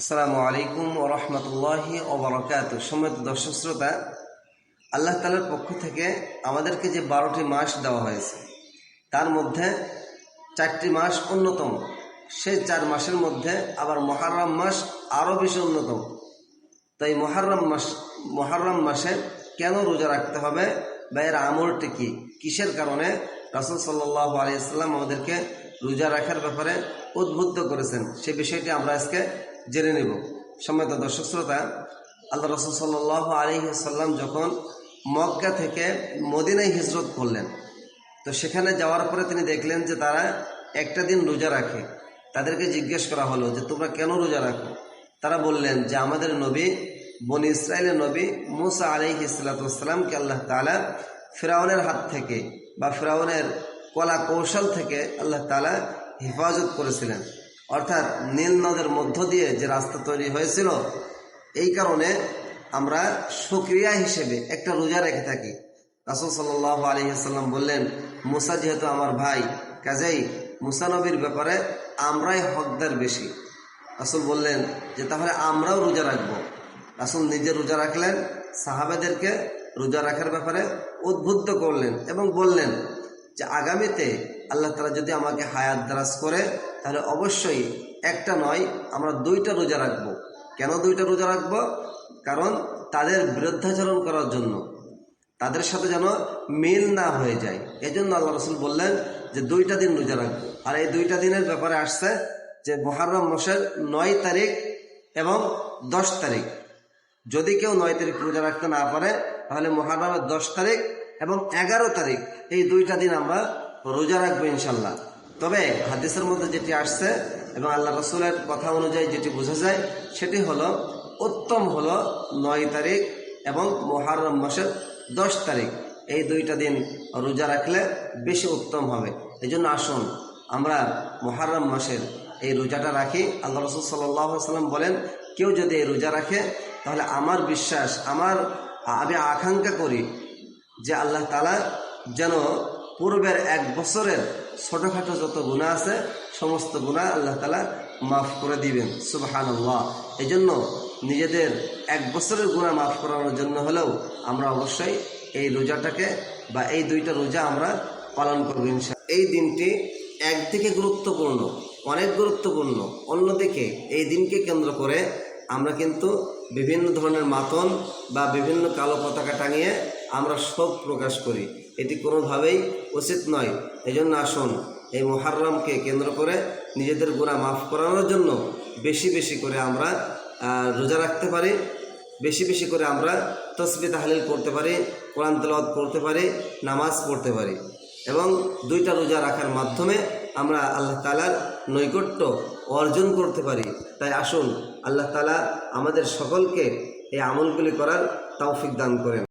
আসসালামু আলাইকুম ও রহমতুল্লাহি ওবরাকাত সম্মত দর্শক শ্রোতা, আল্লাহ তালার পক্ষ থেকে আমাদেরকে যে বারোটি মাস দেওয়া হয়েছে, তার মধ্যে চারটি মাস অন্যতম। সেই চার মাসের মধ্যে আবার মহারম মাস আরও বেশি অন্যতম। তাই মহারম মাস, মহারম মাসে কেন রোজা রাখতে হবে বা এর আমলটি কি? কিসের কারণে? রাসুল সাল্লাহ আলিয়াল্লাম আমাদেরকে রোজা রাখার ব্যাপারে উদ্বুদ্ধ করেছেন। সে বিষয়টি আমরা আজকে জেনে নেব। সম্মানিত দর্শক শ্রোতা আল্লাহ রসুল সাল্লাহ আলী সাল্লাম যখন মক্কা থেকে মদিনায় হিজরত করলেন, তো সেখানে যাওয়ার পরে তিনি দেখলেন যে তারা একটা দিন রোজা রাখে। তাদেরকে জিজ্ঞেস করা হলো যে, তোমরা কেন রোজা রাখো? তারা বললেন যে, আমাদের নবী, বন ইসরায়েলের নবী মুসা আলি ইসলাতামকে আল্লাহ তালা ফেরাউনের হাত থেকে বা ফেরাউনের কলা কৌশল থেকে আল্লাহ তালা হেফাজত করেছিলেন। অর্থাৎ নীল নদের মধ্য দিয়ে যে রাস্তা তৈরি হয়েছিল, এই কারণে আমরা সুক্রিয়া হিসেবে একটা রোজা রেখে থাকি। রাসুল সাল্লাহ আলহিহাল্লাম বললেন, মুসা যেহেতু আমার ভাই, কাজেই মুসানবীর ব্যাপারে আমরাই হকদার বেশি। রাসুল বললেন, যে তাহলে আমরাও রোজা রাখব। রাসুল নিজে রোজা রাখলেন, সাহাবেদেরকে রোজা রাখার ব্যাপারে উদ্বুদ্ধ করলেন এবং বললেন যে আগামীতে আল্লাহ তালা যদি আমাকে হায়াত দারাজ করে, তাহলে অবশ্যই একটা নয়, আমরা দুইটা রোজা রাখব। কেন দুইটা রোজা রাখব? কারণ তাদের বিরুদ্ধাচরণ করার জন্য, তাদের সাথে যেন মিল না হয়ে যায়। এই জন্য আল্লাহ রসুল বললেন যে দুইটা দিন রোজা রাখব। আর এই দুইটা দিনের ব্যাপারে আসছে যে মহারম মাসের নয় তারিখ এবং দশ তারিখ। যদি কেউ নয় তারিখ রোজা রাখতে না পারে, তাহলে মহারমের দশ তারিখ এবং এগারো তারিখ, এই দুইটা দিন আমরা রোজা রাখব ইনশাল্লাহ। তবে হাদিসের মধ্যে যেটি আসছে এবং আল্লাহ রসুলের কথা অনুযায়ী যেটি বোঝা যায়, সেটি হলো উত্তম হলো নয় তারিখ এবং মহারম মাসের দশ তারিখ। এই দুইটা দিন রোজা রাখলে বেশি উত্তম হবে। এই জন্য আসুন, আমরা মহারম মাসের এই রোজাটা রাখি। আল্লাহ রসুল সাল্লাম বলেন, কেউ যদি এই রোজা রাখে, তাহলে আমার বিশ্বাস, আমার আমি আকাঙ্ক্ষা করি যে আল্লাহ তালা যেন পূর্বের এক বছরের ছোটোখাটো যত গুণা আছে, সমস্ত গুণা আল্লাহ তালা মাফ করে দিবেন সুবাহান এই জন্য নিজেদের এক বছরের গুণা মাফ করানোর জন্য হলেও আমরা অবশ্যই এই রোজাটাকে বা এই দুইটা রোজা আমরা পালন করব ইনশা এই দিনটি একদিকে গুরুত্বপূর্ণ, অনেক গুরুত্বপূর্ণ, অন্যদিকে এই দিনকে কেন্দ্র করে আমরা কিন্তু বিভিন্ন ধরনের মাতন বা বিভিন্ন কালো পতাকা টাঙিয়ে আমরা শোক প্রকাশ করি। এটি কোনোভাবেই উচিত নয়। এই জন্য আসুন এই মহারমকে কেন্দ্র করে নিজেদের গুণা মাফ করানোর জন্য বেশি বেশি করে আমরা রোজা রাখতে পারি, বেশি বেশি করে আমরা তসবি তাহলিল করতে পারি, কোরআন তেলাওয়াত করতে পারি, নামাজ পড়তে পারি এবং দুইটা রোজা রাখার মাধ্যমে আমরা আল্লাহ তালার নৈকট্য অর্জন করতে পারি। তাই আসুন আল্লাহ তালা আমাদের সকলকে এই আমলগুলি করার তৌফিক দান করেন।